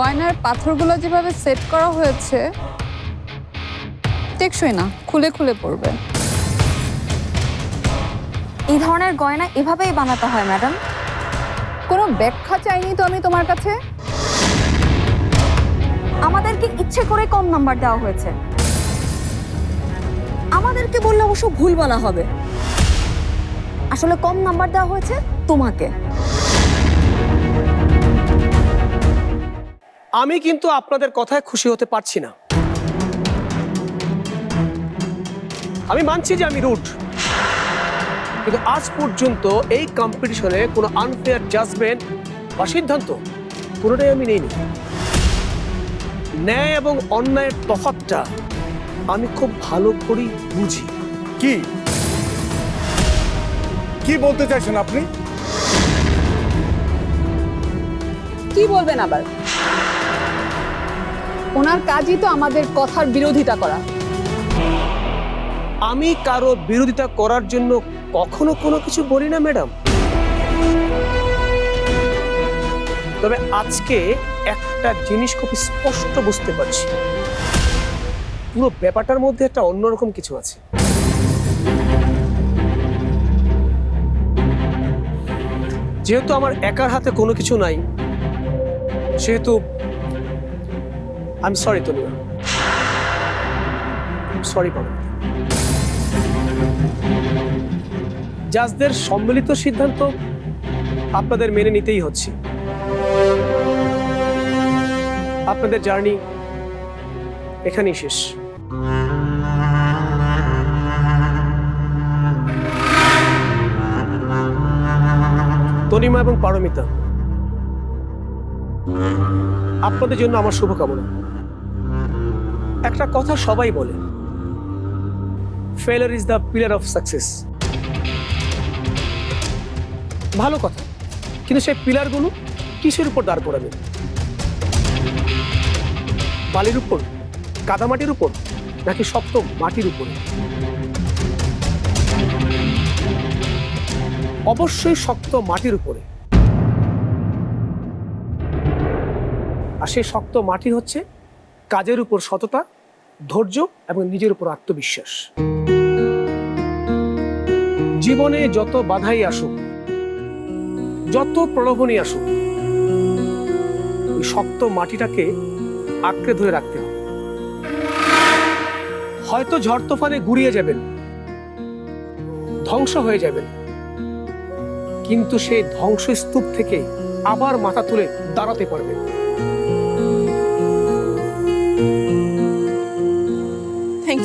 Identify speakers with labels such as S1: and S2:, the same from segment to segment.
S1: গয়নার পাথরগুলো যেভাবে সেট করা হয়েছে টেকসই না খুলে খুলে পড়বে।
S2: এই ধরনের গয়না এভাবেই বানাতে হয় ম্যাডাম।
S1: কোনো ব্যাখ্যা চাইনি তো আমি তোমার কাছে?
S2: আমাদেরকে ইচ্ছে করে কম নাম্বার দেওয়া হয়েছে। আমাদেরকে বললে অবশ্য ভুল বলা হবে। আসলে কম নাম্বার দেওয়া হয়েছে তোমাকে।
S3: আমি কিন্তু আপনাদের কথায় খুশি হতে পারছি না। আমি মানছি যে আমি রুট কিন্তু আজ পর্যন্ত এই কম্পিটিশনে কোনো আনফেয়ার জাজমেন্ট বা সিদ্ধান্ত কোনোটাই আমি নেইনি। ন্যায় এবং অন্যায়ের তফাৎটা আমি খুব ভালো করেই বুঝি।
S4: কি? কি বলতে চাইছেন আপনি?
S1: কি বলবেন আবার? ওনার কাজই তো আমাদের কথার বিরোধিতা করা।
S3: আমি কারও বিরোধিতা করার জন্য কখনো কোনো কিছু বলি না, ম্যাডাম। তবে আজকে একটা জিনিস খুব স্পষ্ট বুঝতে পারছি। পুরো ব্যাপারটার মধ্যে একটা অন্যরকম কিছু আছে। যেহেতু আমার একার হাতে কোনো কিছু নাই, সেহেতু I am sorry Tanuya sorry পাবো জাজদের সম্মিলিত সিদ্ধান্ত আপনাদের মেনে নিতেই হচ্ছে। আপনাদের জার্নি এখানেই শেষ। তনিমা এবং পারমিতা, আপনাদের জন্য আমার শুভকামনা। একটা কথা সবাই বলে। Failure is the pillar of success ভালো কথা, কিন্তু সেই পিলারগুলো কিসের উপর দাঁড় করাবেন বালির উপর, কাদামাটির উপর, নাকি শক্ত মাটির উপরে? অবশ্যই শক্ত মাটির উপরে। আর সেই শক্ত মাটি হচ্ছে কাজের উপর সততা, ধৈর্য এবং নিজের উপর আত্মবিশ্বাস। জীবনে যত বাধাই আসুক, যত প্রলোভনই আসুক শক্ত মাটিটাকে আঁকড়ে ধরে রাখতে হবে। হয়তো ঝড় তোফানে গুড়িয়ে যাবেন, ধ্বংস হয়ে যাবেন, কিন্তু সেই ধ্বংসস্তূপ থেকে আবার মাথা তুলে দাঁড়াতে পারবেন।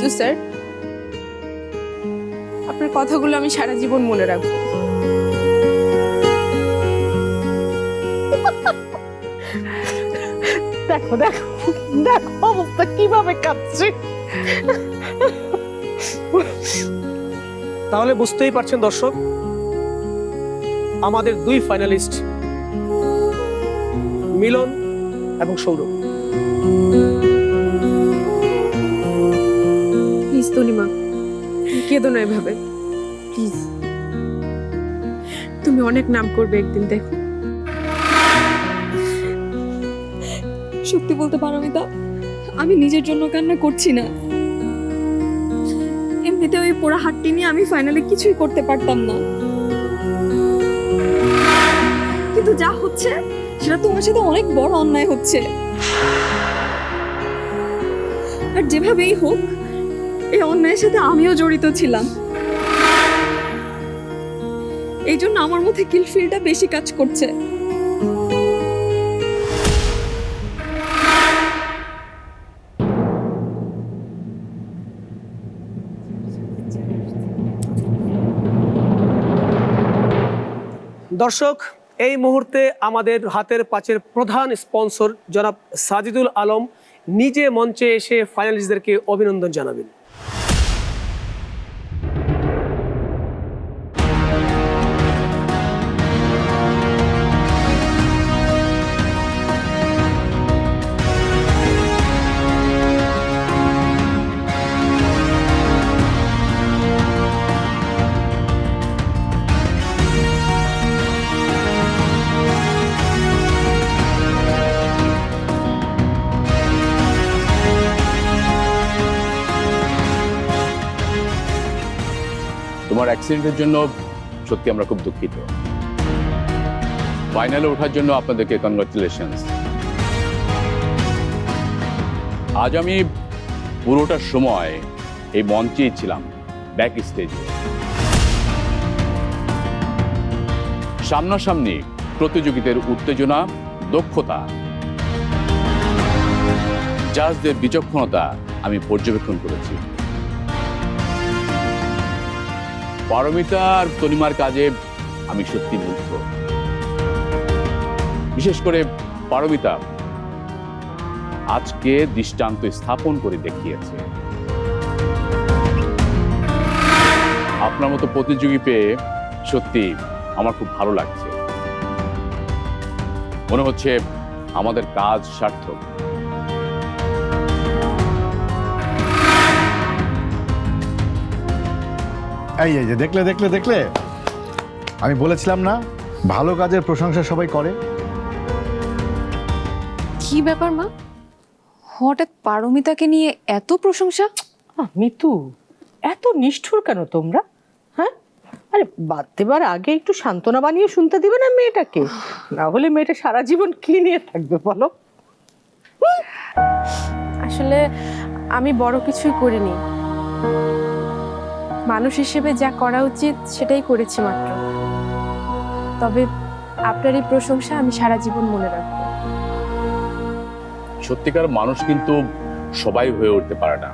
S5: ইউ স্যার আপনার কথাগুলো আমি সারা জীবন মনে রাখব।
S6: দেখো দেখো দেখো অবস্থা কীভাবে কাঁদছে
S3: তাহলে বুঝতেই পারছেন দর্শক আমাদের দুই ফাইনালিস্ট মিলন এবং সৌরভ।
S5: তনিমা কেঁদো না এভাবে। প্লিজ তুমি অনেক নাম করবে একদিন দেখো।
S2: সত্যি বলতে পারো মিতা আমি নিজের জন্য কান্না করছি না। এমনিতে ওই পোড়া হাতটি নিয়ে আমি ফাইনালে কিছুই করতে পারতাম না। কিন্তু যা হচ্ছে সেটা তোমার সাথে অনেক বড় অন্যায় হচ্ছে। আর যেভাবেই হোক এই অন্যায়ের সাথে আমিও জড়িত ছিলাম। এই জন্য আমার মধ্যে কিলফিলটা বেশি কাজ করছে।
S3: দর্শক, এই মুহূর্তে আমাদের হাতের পাঁচের প্রধান স্পন্সর জনাব সাজিদুল আলম নিজে মঞ্চে এসে ফাইনালিস্টদেরকে অভিনন্দন জানাবেন।
S7: অ্যাক্সিডেন্টের জন্য সত্যি আমরা খুব দুঃখিত। ফাইনালে ওঠার জন্য আপনাদেরকে কনগ্রাচুলেশনস আজ আমি পুরোটা সময় এই মঞ্চেই ছিলাম ব্যাক স্টেজে সামনাসামনি প্রতিযোগিতার উত্তেজনা, দক্ষতা জাজদের বিচক্ষণতা আমি পর্যবেক্ষণ করেছি। পারমিতা আর তনিমার কাজে আমি সত্যি মুগ্ধ। বিশেষ করে পারমিতা আজকে দৃষ্টান্ত স্থাপন করে দেখিয়েছে। আপনার মতো প্রতিযোগী পেয়ে সত্যি আমার খুব ভালো লাগছে। মনে হচ্ছে আমাদের কাজ সার্থক।
S4: এই এই যে দেখলে দেখলে দেখলে। আমি বলেছিলাম না ভালো কাজের প্রশংসা সবাই করে।
S5: কি ব্যাপার মা? হঠাৎ পারমিতাকে নিয়ে এত প্রশংসা?
S6: আহ, মিতু এত নিষ্ঠুর কেন তোমরা? হ্যাঁ? আরে বাদ দেবার আগে একটু সান্ত্বনা বানিয়ে শুনতে দিবে না মেয়েটাকে? না হলে মেয়েটা সারা জীবন কি নিয়ে থাকবে বলো?
S8: আসলে আমি বড় কিছুই করিনি। মানুষ হিসেবে যা করা উচিত সেটাই করেছি মাত্র। তবে আপনার এই প্রশংসা আমি সারা জীবন মনে রাখব।
S7: সত্যিকার মানুষ কিন্তু সবাই হয়ে উঠতে পারে না।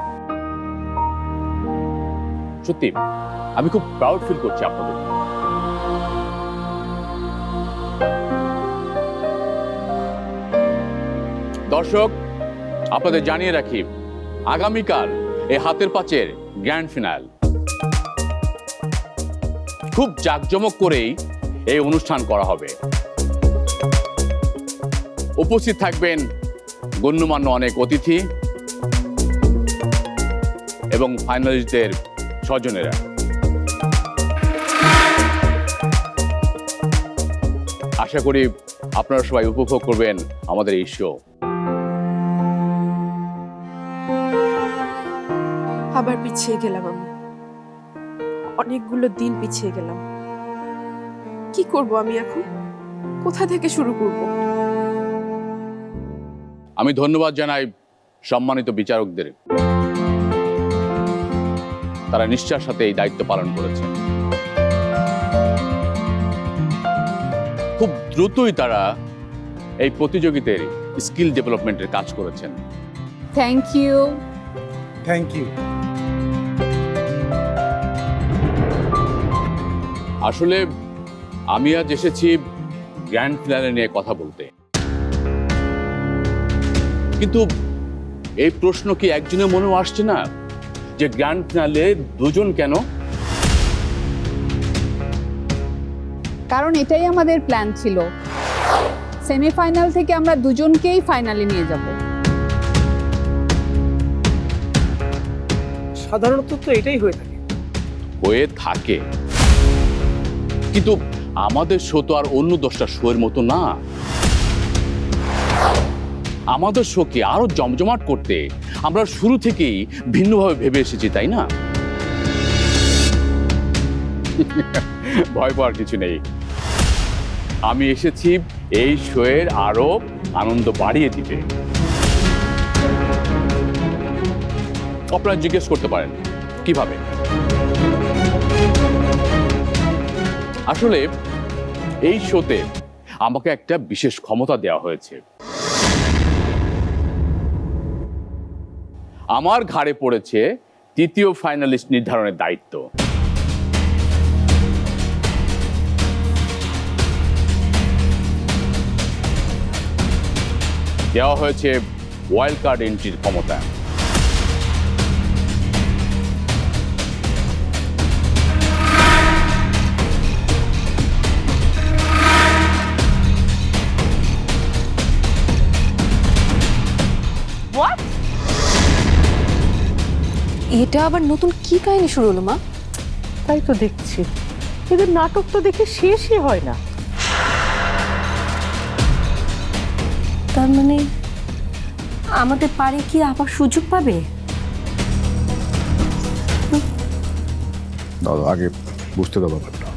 S7: সত্যি, আমি খুব প্রাউড ফিল করছি আপনাদের। দর্শক, আপনাদের জানিয়ে রাখি, আগামীকাল এই হাতের পাচের গ্র্যান্ড ফিনাল খুব জাঁকজমক করেই এই অনুষ্ঠান করা হবে। উপস্থিত থাকবেন গণ্যমান্য অনেক অতিথি এবং ফাইনালিস্টদের স্বজনেরা। আশা করি আপনারা সবাই উপভোগ করবেন আমাদের এই শো
S8: আবার পিছিয়ে গেলাম অনেকগুলো দিন পিছিয়ে গেলাম। কি করব আমি এখন? কোথা থেকে শুরু করব?
S7: আমি ধন্যবাদ জানাই সম্মানিত বিচারকদের। তারা নিষ্ঠার সাথে এই দায়িত্ব পালন করেছে খুব দ্রুতই তারা এই প্রতিযোগিতার স্কিল ডেভেলপমেন্টের কাজ করেছেন।
S1: থ্যাংক ইউ
S4: থ্যাংক ইউ
S7: আসলে আমি আজ এসেছি গ্র্যান্ড ফিনালে নিয়ে কথা বলতে। কিন্তু এই প্রশ্ন কি একজনের মনেও আসছে না যে গ্র্যান্ড ফিনালে দুজন কেন?
S1: কারণ এটাই আমাদের প্ল্যান ছিল। সেমিফাইনাল থেকে আমরা দুজনকেই ফাইনালে নিয়ে যাব।
S3: সাধারণত তো এটাই হয়ে থাকে।
S7: হয়ে থাকে। কিন্তু আমাদের শো তো আর অন্য দশটা শোয়ের মতো না। আমাদের শোকে আরও জমজমাট করতে আমরা শুরু থেকেই ভিন্নভাবে ভেবে এসেছি, তাই না? ভয় পাওয়ার কিছু নেই। আমি এসেছি এই শোয়ের আরও আনন্দ বাড়িয়ে দিতে। আপনারা জিজ্ঞেস করতে পারেন, কীভাবে? আসলে এই শোতে আমাকে একটা বিশেষ ক্ষমতা দেওয়া হয়েছে। আমার ঘাড়ে পড়েছে তৃতীয় ফাইনালিস্ট নির্ধারণের দায়িত্ব। দেওয়া হয়েছে ওয়াইল্ড কার্ড এন্ট্রির ক্ষমতা।
S2: এটা আবার নতুন কি কাহিনী শুরু হলো মা?
S6: তাই তো দেখছি। এদের নাটক তো দেখে শেষই হয় না।
S2: তার মানে আমাদের পারে কি আবার সুযোগ পাবে?
S4: দাদা আগে বুঝতে দাও ব্যাপারটা।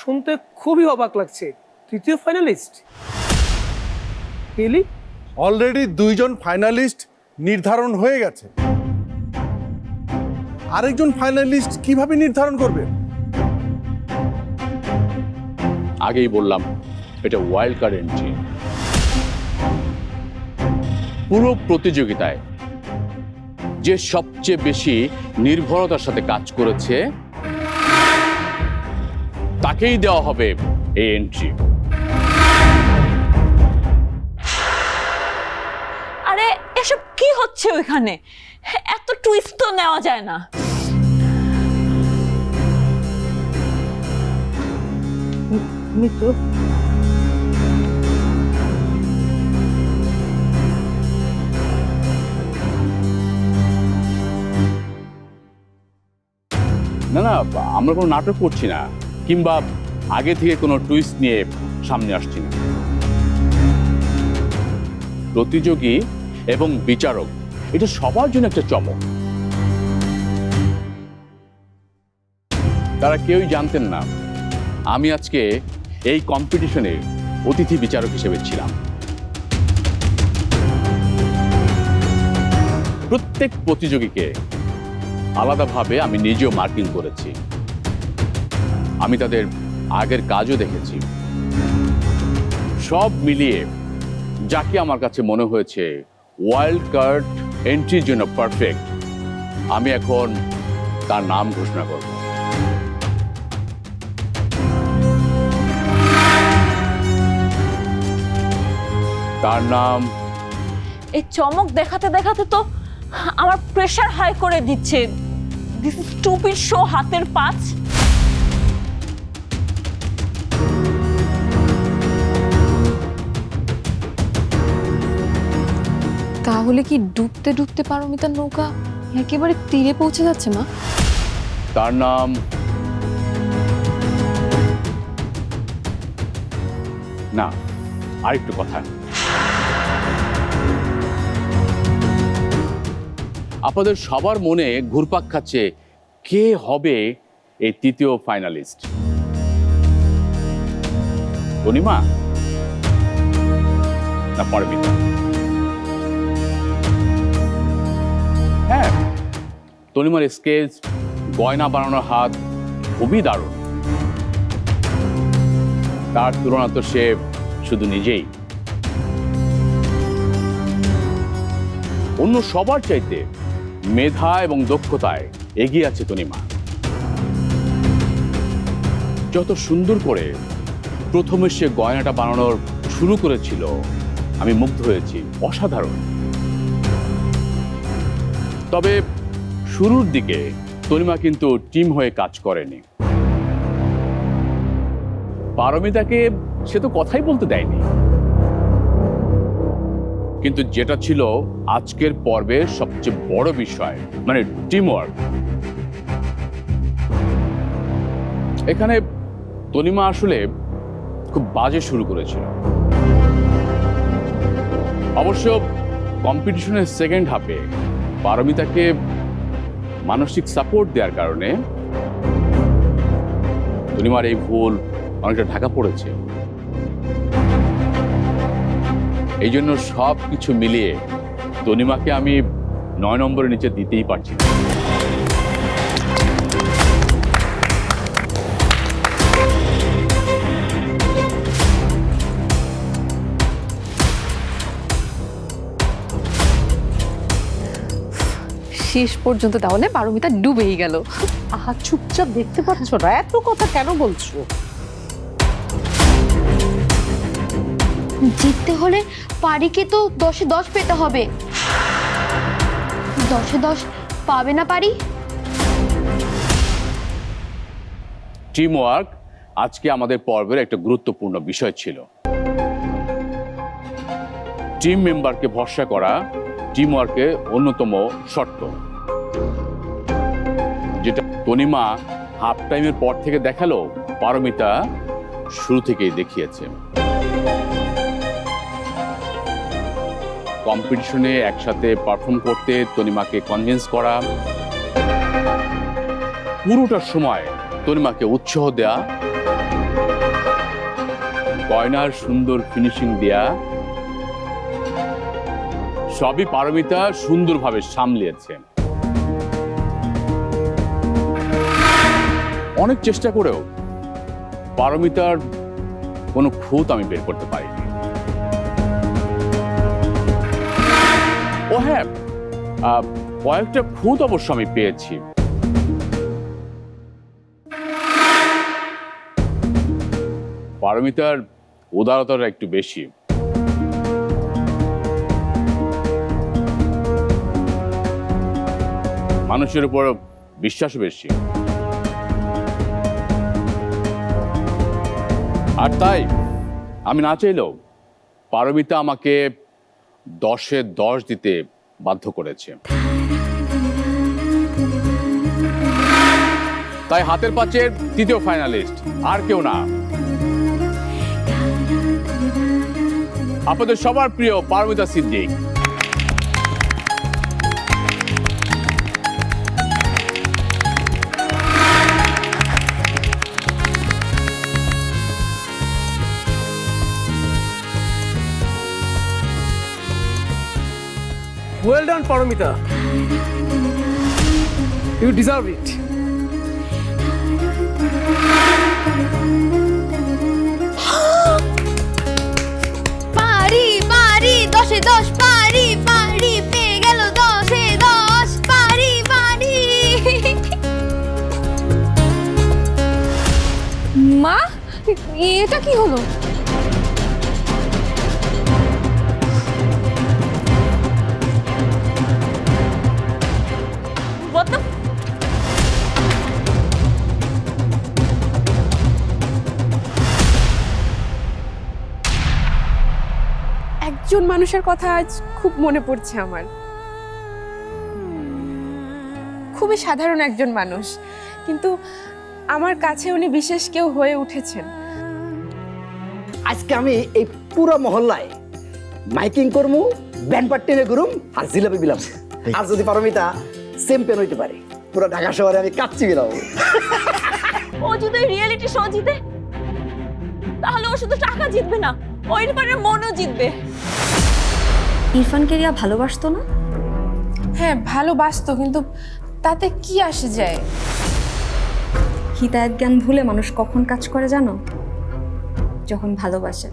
S3: শুনতে খুবই অবাক লাগছে। তৃতীয় ফাইনালিস্ট রিয়েলি
S9: অলরেডি দুইজন ফাইনালিস্ট নির্ধারণ হয়ে গেছে। আরেকজন ফাইনালিস্ট কীভাবে নির্ধারণ করবেন
S7: আগেই বললাম, এটা ওয়াইল্ড কার্ড এন্ট্রি পুরো প্রতিযোগিতায় যে সবচেয়ে বেশি নির্ভরতার সাথে কাজ করেছে, তাকেই দেওয়া হবে এই এন্ট্রি
S10: হচ্ছে ওইখানে। এত টুইস্ট তো নেওয়া যায় না।
S6: মিত্র
S7: না না আমরা কোনো নাটক করছি না কিংবা আগে থেকে কোনো টুইস্ট নিয়ে সামনে আসছি না। প্রতিযোগী এবং বিচারক এটা সবার জন্য একটা চমক। তারা কেউই জানতেন না, আমি আজকে এই কম্পিটিশনে অতিথি বিচারক হিসেবে ছিলাম। প্রত্যেক প্রতিযোগীকে আলাদাভাবে আমি নিজেও মার্কিং করেছি। আমি তাদের আগের কাজও দেখেছি। সব মিলিয়ে যাকে আমার কাছে মনে হয়েছে ওয়াইল্ড কার্ড এন্ট্রির জন্য পারফেক্ট আমি এখন তার নাম ঘোষণা করব। তার নাম?
S10: এই চমক দেখাতে দেখাতে তো আমার প্রেশার হাই করে দিচ্ছে। দিস স্টুপিড শো হাতের পাঁচ।
S5: তাহলে কি ডুবতে ডুবতে পারমিতার নৌকা একেবারে তীরে পৌঁছে যাচ্ছে, মা?
S7: তার নাম না, আরেকটু কথা। আপনাদের সবার মনে ঘুরপাক খাচ্ছে কে হবে এই তৃতীয় ফাইনালিস্ট? তনিমা না, পরমিতা? তনিমার স্কেচ, গয়না বানানোর হাত, খুবই দারুণ। তার তুলনা তো সে শুধু নিজেই। অন্য সবার চাইতে মেধা এবং দক্ষতায় এগিয়ে আছে তনিমা। যত সুন্দর করে প্রথমে সে গয়নাটা বানানোর শুরু করেছিল, আমি মুগ্ধ হয়েছি, অসাধারণ। তবে শুরুর দিকে তনিমা কিন্তু টিম হয়ে কাজ করেনি। পারমিতাকে সে তো কথাই বলতে দেয়নি। কিন্তু যেটা ছিল আজকের পর্বের সবচেয়ে বড় বিষয় মানে টিম ওয়ার্ক এখানে তনিমা আসলে খুব বাজে শুরু করেছিল। অবশ্য কম্পিটিশনের সেকেন্ড হাফে পারমিতাকে মানসিক সাপোর্ট দেওয়ার কারণে তনিমার এই ভুল অনেকটা ঢাকা পড়েছে। এই জন্য সব কিছু মিলিয়ে তনিমাকে আমি নয় নম্বরের নিচে দিতেই পারছি না।
S5: শেষ পর্যন্ত তাহলে পারমিতা ডুবেই গেল।
S6: আহা চুপচাপ দেখতে পাচ্ছ না? এত কথা কেন বলছো?
S11: জিততে হলে পারিকে তো দশে দশ পেতে হবে। দশে দশ পাবে না পারি?
S7: টিম ওয়ার্ক আজকে আমাদের পর্বের একটা গুরুত্বপূর্ণ বিষয় ছিল। টিম মেম্বারকে ভরসা করা টিম ওয়ার্কের অন্যতম শর্ত। যেটা তনিমা হাফ টাইমের পর থেকে দেখাল, পারমিতা শুরু থেকেই দেখিয়েছে। কম্পিটিশনে একসাথে পারফর্ম করতে তনিমাকে কনভিন্স করা। পুরোটার সময় তনিমাকে উৎসাহ দেয়া। গয়নার সুন্দর ফিনিশিং দেয়া। সবই পারমিতা সুন্দরভাবে সামলিয়েছে। অনেক চেষ্টা করেও পারমিতার কোনো খুঁত আমি বের করতে পারিনি। ও হ্যাঁ কয়েকটা খুঁত অবশ্য আমি পেয়েছি। পারমিতার উদারতাটা একটু বেশি। মানুষের উপর বিশ্বাস বেশি। আর তাই, আমি না চাইলেও পারমিতা আমাকে দশে দশ দিতে বাধ্য করেছে। তাই হাতের পাঁচের তৃতীয় ফাইনালিস্ট আর কেউ না। আপনাদের সবার প্রিয় Paramita Siddique.
S3: Well done Paramita you deserve it
S11: পারি পারি, দশে দশ পারি পারি, পেয়ে গেল দশে দশ, পারি পারি।
S5: মা, এটা কি হলো?
S8: একজন মানুষের কথা আজ খুব মনে পড়ছে আমার। খুবই সাধারণ একজন মানুষ কিন্তু আমার কাছে উনি বিশেষ কেউ হয়ে উঠেছেন।
S12: আজকে আমি এই পুরো মহল্লায় মাইকিং করমু ব্যান্ড পার্টিনে করুম আর জিলাপি বিলাম। আর যদি পারমিতা চ্যাম্পিয়ন হইতে পারে। পুরো ঢাকা শহরে আমি কাচ্চি বিলাবো
S10: ও যদি রিয়েলিটি শো জিতে তাহলে ও শুধু টাকা জিতবে না ও ইরফানের মনও জিতবে।
S2: ইরফানকে রিয়া ভালোবাসতো না?
S8: হ্যাঁ ভালোবাসতো কিন্তু তাতে কি আসে যায়?
S2: হিতায়ত জ্ঞান ভুলে মানুষ কখন কাজ করে জানো? যখন ভালোবাসে।